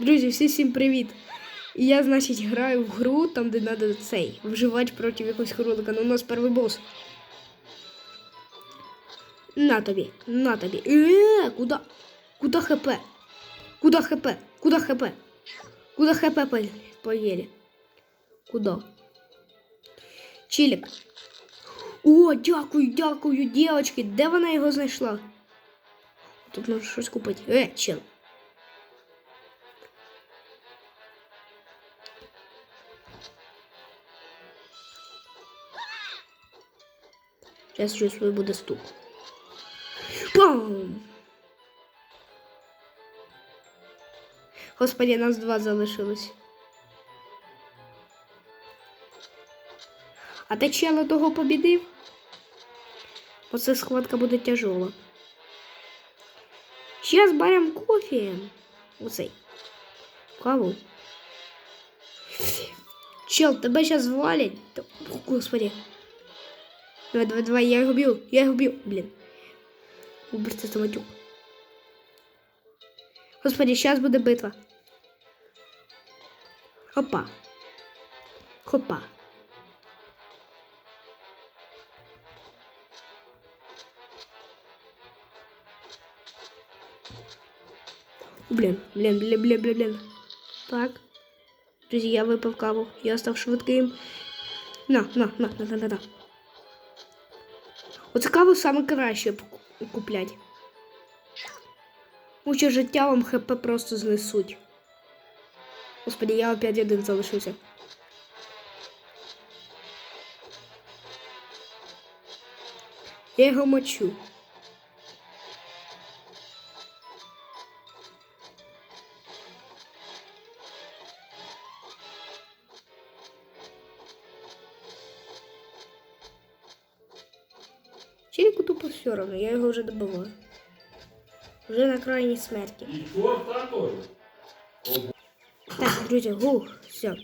Друзі, всі всім привіт! Я, значить, граю в гру, там, де треба цей, вживати проти якогось кролика. Ну, у нас перший бос. На тобі, на тобі. Е, куда? Куда хп? Куда хп? Куда хп? Куда хп поели? Куда? Чилік. О, дякую, дякую, дівчатки. Де вона його знайшла? Тут можна щось купити. Е, чел. Сейчас чувствую, буде стук. Пам! Господи, нас два залишилось. А ти чела того побідив? Оце схватка буде тяжола. Сейчас берем кофе. Оцей. Каву. Чел, тебе сейчас валять. Господи. Давай, давай, давай, я його б'ю, я його б'ю. Блін. Уберте самотюк. Господи, сейчас буде битва. Хопа. Хопа. Блін, блін, блін, блін, блін, блін. Так. Друзі, я випив каву. Я став швидким. На, на, на, на, на, на, на. Оце каву саме краще куплять. Уче життя вам хп просто знесуть. Господи, я опять один залишився. Я його мочу. Челику тупо все равно, я його вже добиваю. Вже на крайній смерті. Так, друзі, гух, все.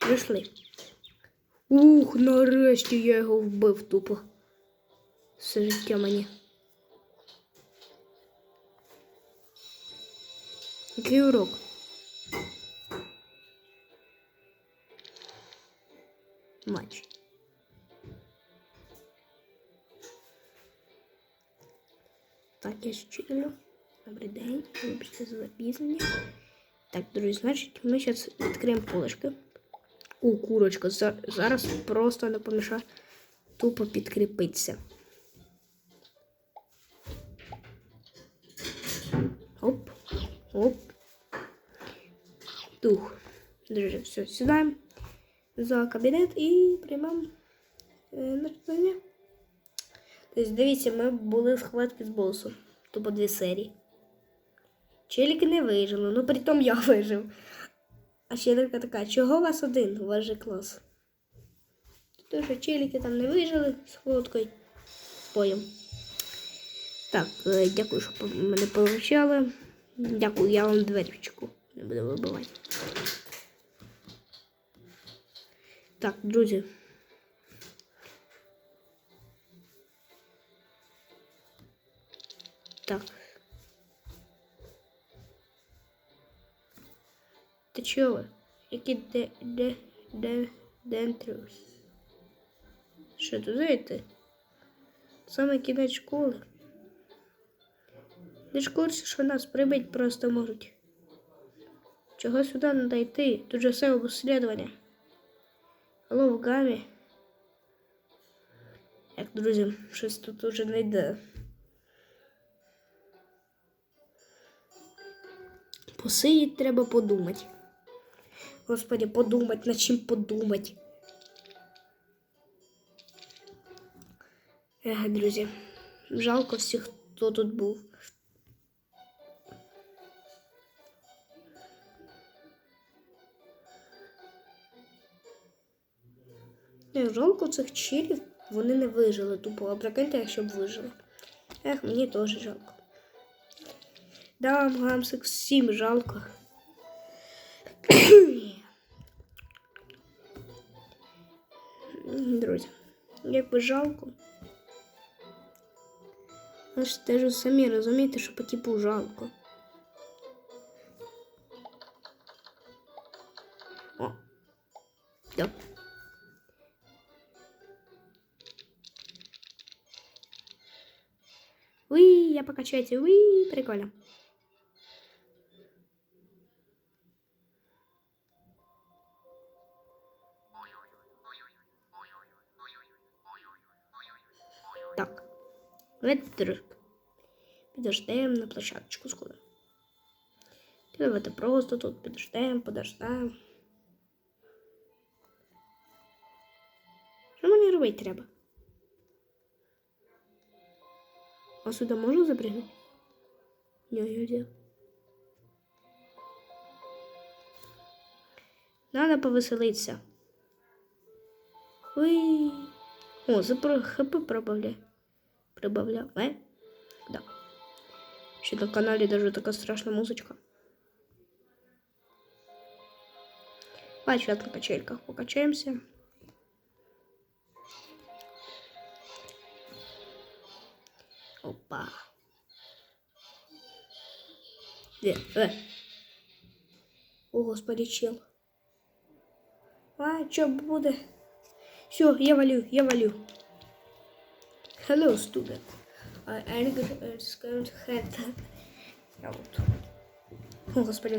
Прийшли. Ух, нарешті я його вбив тупо. Все життя мені. Який урок? Так, я щилю. Добрий день. Вибачте за запізнення. Так, друзі, значить, ми зараз відкриємо полочки. У, курочка. Зараз просто не помішає тупо підкріпитися. Оп, оп. Тух. Друзі, все, сідаємо за кабінет і приймемо е, навчання. Тобто, дивіться, ми були в схватці з босом. Тупо дві серії. Челіки не вижили, ну притом я вижив. А щелика така, чого у вас один? У вас же клас. Тому що челіки там не вижили з фоткою, з боєм. Так, е, дякую, що мене повчали. Дякую, я вам дверчику не буду вибивати. Так, друзі. Так. Ти чого? Які де, де, де, дентрус? Що тут знаєте? Саме кінець школи. Ти ж курсі, що нас прибить просто можуть. Чого сюди не йти? Тут же все обслідування. Алло, в гамі. Як, друзі, щось тут уже не йде. Посидіть треба подумати. Господи, подумать, над чим подумать. Ех, друзі, жалко всіх, хто тут був. Не, жалко цих чилів, вони не вижили тупо, а прикиньте, якщо б вижили. Ех, мені теж жалко. Да, гамсик всім жалко. Друзі, якби жалко. Ви ж теж самі розумієте, що по типу жалко. О. Да. Уи, я покачайте. Уи, прикольно. Давайте. Підождемо на площадочку сходимо. Давайте просто тут підождемо, подождемо. Що мені робити треба? А сюди можу запрягнути? Ні, нельзя. Надо повеселитися. Ой. О, запро хп прибавляй. Прибавляв. Е? Да. Ще на каналі даже така страшна музичка. Бачу, як на качельках покачаємося. Опа. Де? Е. О, господи, чел. А, що буде? Все, я валю, я валю. Hello students. I am going to get out. Hospital